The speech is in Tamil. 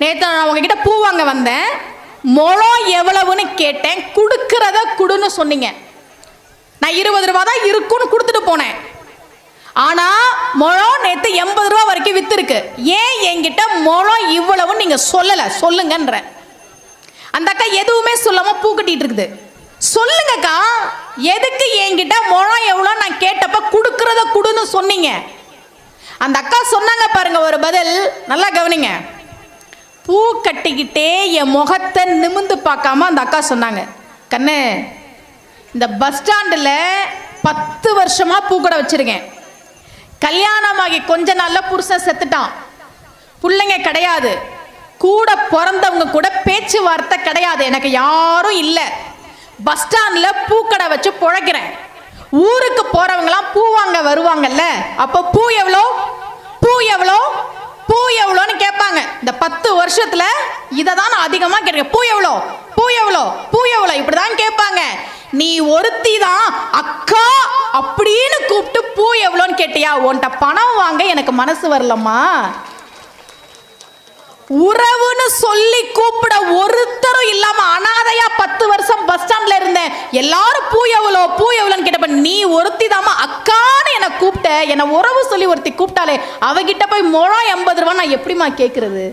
நேற்று நான் உங்ககிட்ட பூ வாங்க வந்தேன். முழம் எவ்வளவுன்னு கேட்டேன். கொடுக்கறத கொடுன்னு சொன்னீங்க. நான் இருபது ரூபா தான் இருக்குன்னு கொடுத்துட்டு போனேன். ஆனா முழம் நேற்று எண்பது ரூபா வரைக்கும் வித்துருக்கு. ஏன் என்கிட்ட முழம் இவ்வளவுன்னு நீங்க சொல்லல? சொல்லுங்கன்ற. அந்த அக்கா எதுவுமே சொல்லாம பூ கட்டிட்டு இருக்குது. சொல்லுங்கக்கா எதுக்கு என்கிட்ட முழம் எவ்வளோ நான் கேட்டப்ப கொடுக்கறத கொடுன்னு சொன்னீங்க? அந்த அக்கா சொன்னாங்க பாருங்க ஒரு பதில். நல்லா கவனிங்க. பூ கட்டிக்கிட்டே என் முகத்தை நிமிந்து பார்க்காம அந்த அக்கா சொன்னாங்க கண்ணு இந்த பஸ் ஸ்டாண்டில் பத்து வருஷமாக பூக்கடை வச்சுருக்கேன். கல்யாணமாகி கொஞ்ச நாளில் புருஷன் செத்துட்டான். பிள்ளைங்க கிடையாது. கூட பிறந்தவங்க கூட பேச்சுவார்த்தை கிடையாது. எனக்கு யாரும் இல்லை. பஸ் ஸ்டாண்டில் பூக்கடை வச்சு பிழைக்கிறேன். ஊருக்கு போகிறவங்களாம் பூ வாங்க வருவாங்கல்ல அப்போ பூ எவ்வளோ பூ எவ்வளோ பூ எவ்வளோன்னு கேட்பாங்க இந்த பத்து வருஷத்துல இதை தான் நான் அதிகமாக கேட்கிறேன் பூ எவ்வளோ? பூ எவ்வளோ? பூ எவ்வளோ? இப்படிதான் கேட்பாங்க. நீ ஒருத்தி தான். அக்கா அப்படின்னு கூப்பிட்டு பூ எவ்வளோன்னு கேட்டியா? உன்கிட்ட பணம் வாங்க எனக்கு மனசு வரலம்மா. உறவுன்னு சொல்லி கூப்பிட ஒருத்தரும் இல்லாம அனாதையா பத்து வருஷம் பஸ் ஸ்டாண்ட்ல இருந்தேன். எல்லாரும் பூ எவ்வளோ? பூ எவ்வளோன்னு கேட்டப்ப நீ ஒருத்தி தாமா அக்கான்னு என்னை கூப்பிட்ட. என்னை உறவு சொல்லி ஒருத்தி கூப்பிட்டாலே அவகிட்ட போய் முழம் எண்பது ரூபா நான் எப்படிம்மா கேட்கறது?